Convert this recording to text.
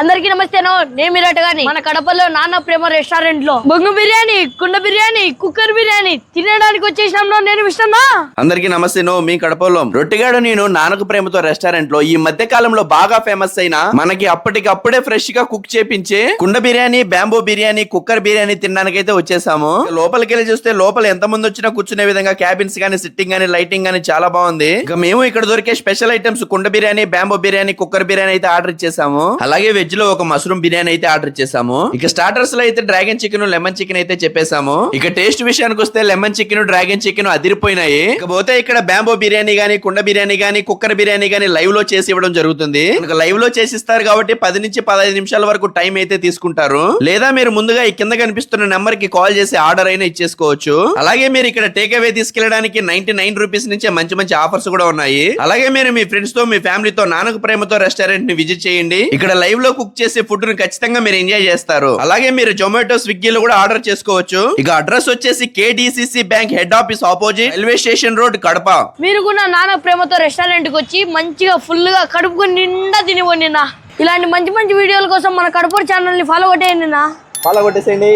అందరికీ నమస్తేనో నేను మీరట గాని మన కడపలో నాన్న ప్రేమ రెస్టారెంట్లో. బొంగు బిర్యానీ కుండ బిర్యానీ కుక్కర్ బిర్యానీ తినడానికి వచ్చేసినాం నేను విష్ణన్నా అందరికీ నమస్తే నో మీ కడపలో రొట్టిగాడు నేను నాన్నకు ప్రేమతో రెస్టారెంట్లో ఈ మధ్య కాలంలో బాగా ఫేమస్ అయిన మనకి అప్పటికప్పుడే ఫ్రెష్గా కుక్ చేపించే కుండ బిర్యానీ బ్యాంబో బిర్యానీ కుక్కర్ బిర్యానీ తినడానికైతే వచ్చేసాము. లోపలికి వెళ్ళి చూస్తే లోపల ఎంత మంది వచ్చినా కూర్చునే విధంగా క్యాబిన్స్ గానీ సిట్టింగ్ గానీ లైటింగ్ గానీ చాలా బాగుంది. ఇక మేము ఇక్కడ దొరికే స్పెషల్ ఐటమ్స్ కుండ బిర్యానీ బ్యాంబో బిర్యానీ కుక్కర్ బిర్యానీ అయితే ఆర్డర్ ఇచ్చేసాము. అలాగే వెజ్ లో ఒక మష్రూమ్ బిర్యానీ అయితే ఆర్డర్ ఇచ్చేసాము ఇక స్టార్టర్స్లో అయితే డ్రాగన్ చికెన్ లెమన్ చికెన్ అయితే చెప్పేసాము ఇక టేస్ట్ విషయానికి వస్తే లెమన్ చికెన్ డ్రాగన్ చికెన్ అదిరిపోయినాయి. ఇకపోతే ఇక్కడ బ్యాంబో బిర్యానీ గానీ కుండ బిర్యానీ గానీ కుక్కర్ బిర్యానీ గానీ లైవ్లో చేసి ఇవ్వడం జరుగుతుంది. లైవ్లో చేసి ఇస్తారు కాబట్టి పది నుంచి పదహైదు నిమిషాల వరకు టైం అయితే తీసుకుంటారు. లేదా మీరు ముందుగా ఈ కింద కనిపిస్తున్న నెంబర్కి కాల్ చేసి ఆర్డర్ అయినా ఇచ్చేసుకోవచ్చు. అలాగే మీరు ఇక్కడ టేక్ అవే తీసుకెళ్ళడానికి నైన్టీ నైన్ రూపీస్ నుంచే మంచి మంచి ఆఫర్స్ కూడా ఉన్నాయి. అలాగే మీరు మీ ఫ్రెండ్స్తో మీ ఫ్యామిలీతో నానక ప్రేమతో రెస్టారెంట్ని విజిట్ చేయండి. ఇక్కడ లైవ్లో కుక్ చేసే ఫుడ్ని ఖచ్చితంగా మీరు ఎంజాయ్ చేస్తారు. అలాగే మీరు జొమాటో స్విగ్గీలో కూడా ఆర్డర్ చేసుకోవచ్చు. ఇక అడ్రస్ వచ్చేసి KDCC bank head office opposite railway station road Kadapa. మీరు కూడా నాన్న ప్రేమతో రెస్టారెంట్కి వచ్చి మంచిగా ఫుల్గా కడుపుకొని నిండా తినివ్వండి నా ఇలాంటి మంచి మంచి వీడియోల కోసం మన కడుపు ఛానల్ని ఫాలో కొట్టేయండి నా ఫాలో కొట్టేసేయండి.